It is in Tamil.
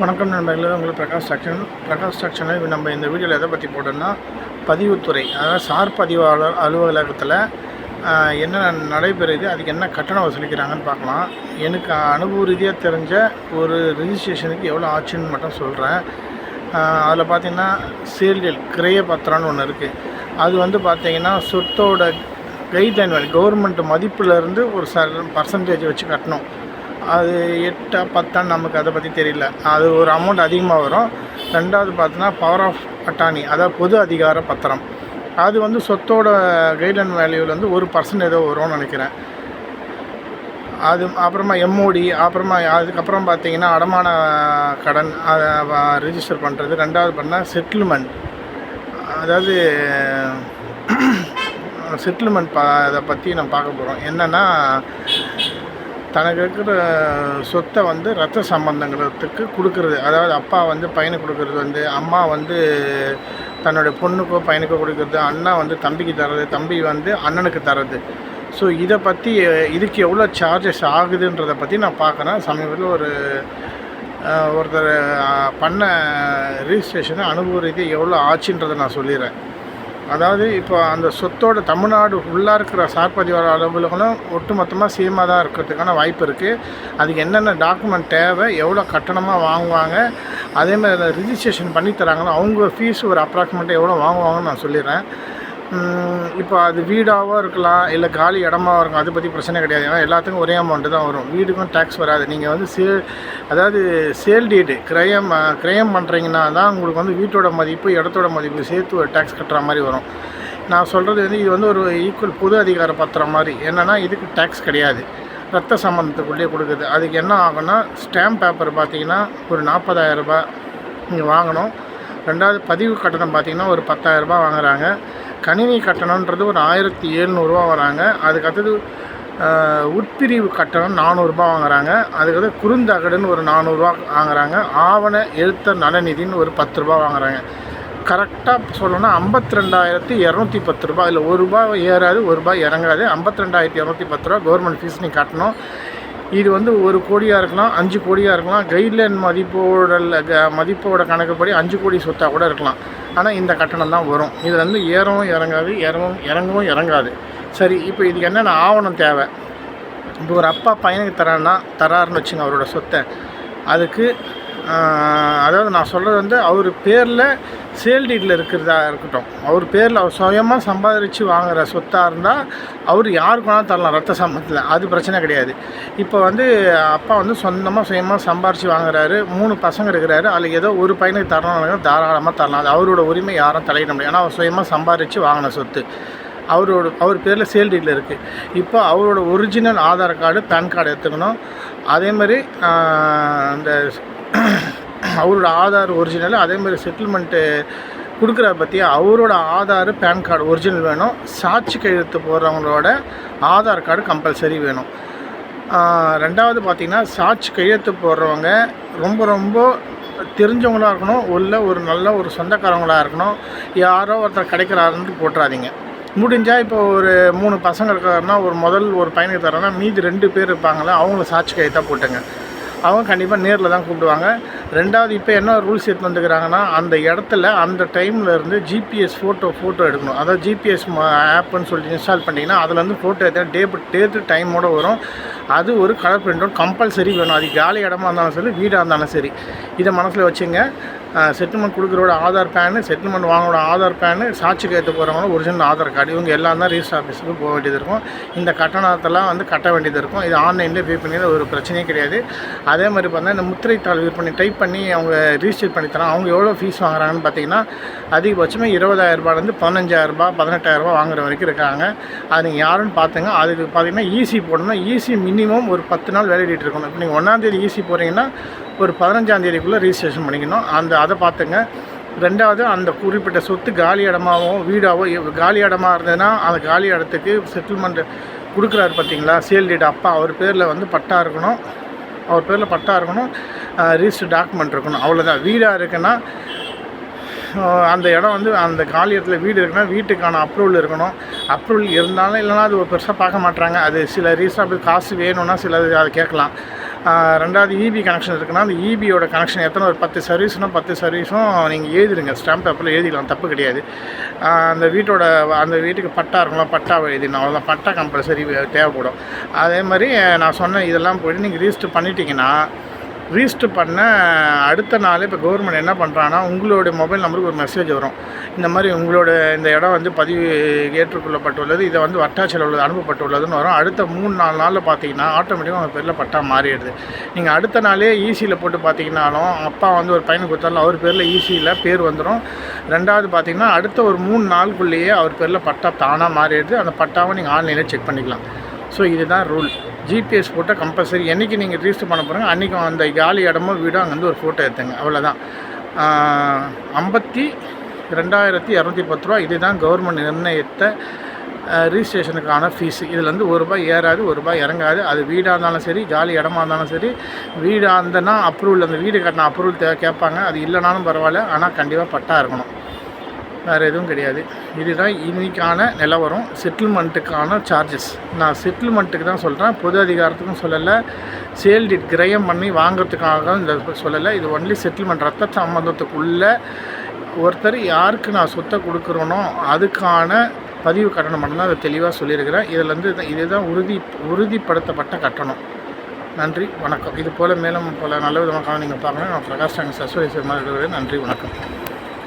வணக்கம் நண்பர்களே உங்களுக்கு பிரகாஷ் ஸ்ட்ரக்ஷன் பிரகாஷ் ஸ்ட்ரக்ஷனில் இப்போ நம்ம இந்த வீடியோவில் எதை பற்றி போட்டோம்னா பதிவுத்துறை அதாவது சார் பதிவாளர் அலுவலகத்தில் என்ன நடைபெறுது அதுக்கு என்ன கட்டணம் வசூலிக்கிறாங்கன்னு பார்க்கலாம். எனக்கு அனுபவ ரீதியாக தெரிஞ்ச ஒரு ரிஜிஸ்ட்ரேஷனுக்கு எவ்வளோ ஆச்சுன்னு மட்டும் சொல்கிறேன் அதில் பார்த்தீங்கன்னா சீரியல் கிரைய பத்திரம்னு ஒன்று இருக்குது அது வந்து பார்த்தீங்கன்னா சொத்தோட கைட்லைன் வேலை கவர்மெண்ட் மதிப்பிலேருந்து ஒரு ச பர்சன்டேஜ் வச்சு கட்டணும். அது எட்டா பத்தான்னு நமக்கு அதை பற்றி தெரியல. அது ஒரு அமௌண்ட் அதிகமாக வரும். ரெண்டாவது பார்த்தோன்னா பவர் ஆஃப் அட்டானி அதாவது பொது அதிகார பத்திரம். அது வந்து சொத்தோட கைட்லைன் வேல்யூவில் வந்து ஒரு பர்சன்ட் ஏதோ வரும்னு நினைக்கிறேன். அது அப்புறமா எம்ஓடி அப்புறமா அதுக்கப்புறம் பார்த்தீங்கன்னா அடமான கடன் அதை ரிஜிஸ்டர் பண்ணுறது ரெண்டாவது பண்ணால் செட்டில்மெண்ட் அதாவது செட்டில்மெண்ட் பா அதை பற்றி நம்ம பார்க்க போகிறோம் என்னென்னா தனக்கு இருக்கிற சொத்தை வந்து ரத்த சம்பந்தங்களுக்கு கொடுக்கறது. அதாவது அப்பா வந்து பையனுக்கு கொடுக்கறது வந்து அம்மா வந்து தன்னுடைய பொண்ணுக்கோ பையனுக்கோ கொடுக்கறது அண்ணா வந்து தம்பிக்கு தர்றது தம்பி வந்து அண்ணனுக்கு தர்றது. ஸோ இதை பற்றி இதுக்கு எவ்வளோ சார்ஜஸ் ஆகுதுன்றதை பற்றி நான் பார்க்குறேன். சமீபத்தில் ஒரு ஒருத்தர் பண்ண ரிஜிஸ்ட்ரேஷனை அனுபவ ரீதியாக எவ்வளோ ஆச்சுன்றதை நான் சொல்லிடுறேன். அதாவது இப்போ அந்த சொத்தோட தமிழ்நாடு ஃபுல்லாக இருக்கிற சார்பதிவாளர் அலுவலகம் ஒட்டுமொத்தமாக சேமாக தான் இருக்கிறதுக்கான வாய்ப்பு இருக்குது அதுக்கு என்னென்ன டாக்குமெண்ட் தேவை எவ்வளோ கட்டணமாக வாங்குவாங்க அதேமாதிரி ரிஜிஸ்ட்ரேஷன் பண்ணி தராங்களோ அவங்க ஃபீஸ் ஒரு அப்ராக்சிமேட்டாக எவ்வளோ வாங்குவாங்கன்னு நான் சொல்லிடுறேன். இப்போ அது வீடாகவும் இருக்கலாம் இல்லை காலி இடமாவும் இருக்கும் அதை பற்றி பிரச்சனை கிடையாது. ஏன்னா எல்லாத்துக்கும் ஒரே அமௌண்ட்டு தான் வரும். வீடுக்கும் டேக்ஸ் வராது. நீங்கள் வந்து சே அதாவது சேல் டீடு கிரயம் கிரயம் பண்ணுறீங்கன்னா தான் உங்களுக்கு வந்து வீட்டோட மதிப்பு இடத்தோட மதிப்பு சேர்த்து ஒரு டேக்ஸ் கட்டுற மாதிரி வரும். நான் சொல்கிறது வந்து இது வந்து ஒரு ஈக்குவல் பொது அதிகார பத்திரம் மாதிரி. என்னென்னா இதுக்கு டேக்ஸ் கிடையாது. ரத்த சம்பந்தத்துக்குள்ளேயே கொடுக்குது. அதுக்கு என்ன ஆகும்னா ஸ்டாம்ப் பேப்பர் பார்த்தீங்கன்னா ஒரு நாற்பதாயிரம் ரூபாய் நீங்கள் வாங்கணும். ரெண்டாவது பதிவு கட்டணம் பார்த்தீங்கன்னா ஒரு பத்தாயிரரூபா வாங்குகிறாங்க கணினி கட்டணன்றது ஒரு ஆயிரத்தி எழுநூறுவா வராங்க. அதுக்கடுத்தது உட்பிரிவு கட்டணம் நானூறுரூபா வாங்குறாங்க. அதுக்கடுத்து குறுந்தகடுன்னு ஒரு நானூறுரூவா வாங்குறாங்க. ஆவண எழுத்தர் நலநிதின்னு ஒரு பத்து ரூபா வாங்குறாங்க. கரெக்டாக சொல்லணும்னா ஐம்பத்தி ரெண்டாயிரத்தி இரநூத்தி பத்து ரூபா இல்லை ஒரு ரூபா ஏறாது ஒரு ரூபாய் இறங்காது. ஐம்பத்தி ரெண்டாயிரத்தி இரநூத்தி பத்து ரூபா கவர்மெண்ட் ஃபீஸ் நீ கட்டணும். இது வந்து ஒரு கோடியாக இருக்கலாம் அஞ்சு கோடியாக இருக்கலாம். கைட்லைன் மதிப்போட க- மதிப்போட கணக்குப்படி அஞ்சு கோடி சொத்தாக கூட இருக்கலாம். ஆனால் இந்த கட்டணம் தான் வரும். இது வந்து ஏறவும் இறங்காது இறங்கவும் இறங்கவும் இறங்காது. சரி இப்போ இதுக்கு என்னென்ன ஆவணம் தேவை? இப்போ ஒரு அப்பா பையனுக்கு தரான்னா தராருன்னு வச்சுங்க அவரோட சொத்தை. அதுக்கு அதாவது நான் சொல்கிறது வந்து அவர் பேரில் சேல் டீட்டில் இருக்கிறதா இருக்கட்டும். அவர் பேரில் அவர் சுயமாக சம்பாதிச்சு வாங்குகிற சொத்தாக இருந்தால் அவர் யாருக்கு வேணாலும் தரலாம் ரத்த சம்பந்தத்தில். அது பிரச்சனை கிடையாது. இப்போ வந்து அப்பா வந்து சொந்தமாக சுயமாக சம்பாரித்து வாங்குறாரு. மூணு பசங்க இருக்கிறாரு. அதில் ஏதோ ஒரு பையனுக்கு தரணும் தாராளமாக தரலாம். அது அவரோட உரிமை யாரும் தலையிட முடியும் ஏன்னா அவர் சுயமாக சம்பாரித்து வாங்கின சொத்து. அவரோட அவர் பேரில் சேல் டீட்டில் இருக்குது இப்போ அவரோட original Aadhaar card PAN card எடுத்துக்கணும். அதே மாதிரி அந்த அவரோட ஆதார் ஒரிஜினல் அதே மாதிரி செட்டில்மெண்ட்டு கொடுக்குற பற்றி அவரோட ஆதார் பேன் கார்டு ஒரிஜினல் வேணும். சாட்சி கையெழுத்து போடுறவங்களோட ஆதார் கார்டு கம்பல்சரி வேணும். ரெண்டாவது பார்த்திங்கன்னா சாட்சி கையெழுத்து போடுறவங்க ரொம்ப ரொம்ப தெரிஞ்சவங்களாக இருக்கணும். உள்ள ஒரு நல்ல ஒரு சொந்தக்காரவங்களாக இருக்கணும். யாரோ ஒருத்தர் கிடைக்கிறாருன்னு போட்டுறாதீங்க. முடிஞ்சால் இப்போ ஒரு மூணு பசங்க இருக்காருன்னா ஒரு முதல் ஒரு பையனுக்கு தரோன்னா மீதி ரெண்டு பேர் இருப்பாங்களே அவங்கள சாட்சி கையத்தான் போட்டுங்க. அவங்க கண்டிப்பாக நேரில் தான் கூப்பிடுவாங்க. ரெண்டாவது இப்போ என்ன ரூல்ஸ் எடுத்து வந்துக்கிறாங்கன்னா அந்த இடத்துல அந்த டைமில் இருந்து ஜிபிஎஸ் ஃபோட்டோ ஃபோட்டோ எடுக்கணும். அதாவது ஜிபிஎஸ் ஆப்புன்னு சொல்லிட்டு இன்ஸ்டால் பண்ணிங்கன்னா அதுலேருந்து ஃபோட்டோ எடுத்தால் டே டேட்டு டைமோட வரும். அது ஒரு கலர் பிரிண்ட் அவுட் கம்பல்சரி வேணும். அது காலி இடமா இருந்தாலும் சரி வீடாக இருந்தாலும் சரி. இதை மனசில் வச்சுங்க. செட்டில்மெண்ட் கொடுக்குறோட ஆதார் பேனு செட்டில்மெண்ட் வாங்குறோட ஆதார் பேனு சாட்சி கையெழுத்து போகிறவங்களோட ஒரிஜினல் ஆதார் கார்டு இவங்க எல்லாம் தான் ரிஜிஸ்டர் ஆஃபீஸுக்கு போக வேண்டியது இருக்கும். இந்த கட்டணத்தெல்லாம் வந்து கட்ட வேண்டியது இருக்கும். இது ஆன்லைன்லேயே பே பண்ணி ஒரு பிரச்சனையே கிடையாது. அதே மாதிரி பார்த்தா இந்த முத்திரை தாள் பண்ணி டைப் பண்ணி அவங்க ரிஜிஸ்டர் பண்ணி தராங்க அவங்க எவ்வளோ ஃபீஸ் வாங்குறாங்கன்னு பார்த்தீங்கன்னா அதிகபட்சமாக இருபதாயிரரூபாலேருந்து பதினஞ்சாயிரரூபா பதினெட்டாயிரரூபா வாங்குற வரைக்கும் இருக்காங்க. அது நீங்கள் யாருன்னு பார்த்துங்க அதுக்கு பார்த்தீங்கன்னா ஈசி போடணும்னா ஈசி மினிமம் ஒரு பத்து நாள் வேலிடிட்டு இருக்கணும். இப்போ நீங்கள் ஒன்றாந்தேதி ஈசி போகிறீங்கன்னா ஒரு பதினஞ்சாந்தேதிக்குள்ளே ரிஜிஸ்ட்ரேஷன் பண்ணிக்கணும். அந்த அதை பார்த்துங்க. ரெண்டாவது அந்த குறிப்பிட்ட சொத்து காலி இடமாவோ வீடாவோ காலி இடமா இருந்ததுன்னா அந்த காலி இடத்துக்கு செட்டில்மெண்ட் கொடுக்குறாரு பார்த்தீங்களா? சேல் டேட் அப்பா அவர் பேரில் வந்து பட்டா இருக்கணும். அவர் பேரில் பட்டா இருக்கணும். ரிஜிஸ்டர் டாக்குமெண்ட் இருக்கணும். அவ்வளோதான் வீடாக இருக்குன்னா அந்த இடம் வந்து அந்த காலி இடத்துல வீடு இருக்குன்னா வீட்டுக்கான அப்ரூவல் இருக்கணும். அப்ரூவல் இருந்தாலும் இல்லைனா அது ஒரு பெருசாக பார்க்க மாட்டாங்க அது சில ரீசனபிள் காசு வேணும்னா சில அதை கேட்கலாம். ரெண்டாவது இபி கனெக்ஷன் இருக்குன்னா அந்த இபியோட கனெக்ஷன் எத்தனை ஒரு பத்து சர்வீஸ்னால் பத்து சர்வீஸும் நீங்கள் எழுதிடுங்க ஸ்டாம்ப் பேப்பரில் எழுதிக்கலாம் தப்பு கிடையாது. அந்த வீட்டோட அந்த வீட்டுக்கு பட்டா இருக்கும்ல பட்டா எழுதிடணும். அவ்வளோதான் பட்டா கம்பல்சரி தேவைப்படும். அதே மாதிரி நான் சொன்ன இதெல்லாம் போய்ட்டு நீங்கள் ரிஜிஸ்டர் பண்ணிட்டீங்கன்னா ரிஜிஸ்டர் பண்ண அடுத்த நாள் இப்போ கவர்மெண்ட் என்ன பண்ணுறாங்கன்னா உங்களுடைய மொபைல் நம்பருக்கு ஒரு மெசேஜ் வரும். இந்த மாதிரி உங்களோட இந்த இடம் வந்து பதிவு ஏற்றுக்கொள்ளப்பட்டுள்ளது இதை வந்து வட்டாட்சியில் உள்ளது அனுப்பப்பட்டுள்ளதுன்னு வரும். அடுத்த மூணு நாலு நாளில் பார்த்தீங்கன்னா ஆட்டோமேட்டிக்காக உங்கள் பேரில் பட்டா மாறிடுது. நீங்கள் அடுத்த நாளே ஈசியில் போட்டு பார்த்தீங்கன்னாலும் அப்பா வந்து ஒரு பையனுக்கு கொடுத்தாலும் அவர் பேரில் ஈசியில் பேர் வந்துடும் ரெண்டாவது பார்த்தீங்கன்னா அடுத்த ஒரு மூணு நாளுக்குள்ளேயே அவர் பேரில் பட்டா தானாக மாறிடுது. அந்த பட்டாவை நீங்கள் ஆன்லைனில் செக் பண்ணிக்கலாம். ஸோ இதுதான் ரூல் ஜிபிஎஸ் போட்டால் கம்பல்சரி என்றைக்கு நீங்கள் ரிஜிஸ்டர் பண்ண போகிறீங்க அன்றைக்கி அந்த காலி இடமோ வீடோ அங்கேருந்து ஒரு ஃபோட்டோ எடுத்துங்க. அவ்வளோதான் ஐம்பத்தி ரெண்டாயிரத்தி இரநூத்தி பத்து ரூபா இதுதான் கவர்மெண்ட் நிர்ணயித்த ரிஜிஸ்ட்ரேஷனுக்கான ஃபீஸ் இதில் வந்து ஒரு ரூபாய் ஏறாது ஒரு ரூபாய் இறங்காது. அது வீடாக இருந்தாலும் சரி காலி இடமா இருந்தாலும் சரி வீடாக இருந்தனா அப்ரூவல் அந்த வீடு கட்டின அப்ரூவல் தேவை கேட்பாங்க. அது இல்லைனாலும் பரவாயில்ல. ஆனால் கண்டிப்பாக பட்டா இருக்கணும். வேறு எதுவும் கிடையாது. இதுதான் இன்னைக்கான நிலவரம். செட்டில்மெண்ட்டுக்கான சார்ஜஸ் நான் செட்டில்மெண்ட்டுக்கு தான் சொல்கிறேன் பொது அதிகாரத்துக்கும் சொல்லலை. சேல் டிட் கிரயம் பண்ணி வாங்குறதுக்காக இந்த சொல்லலை. இது ஒன்லி செட்டில்மெண்ட் ரத்த சம்மந்தத்துக்குள்ளே ஒருத்தர் யாருக்கு நான் சொத்தை கொடுக்குறேனோ அதுக்கான பதிவு கட்டணம் மட்டும்தான் அதை தெளிவாக சொல்லியிருக்கிறேன். இதில் வந்து இதுதான் உறுதி உறுதிப்படுத்தப்பட்ட கட்டணம். நன்றி வணக்கம். இது போல் மேலும் பல நல்ல விதமாக நீங்கள் பார்க்கணும் நான் பிரகாஷ் சங்கர் சஸ்வரி நன்றி வணக்கம்.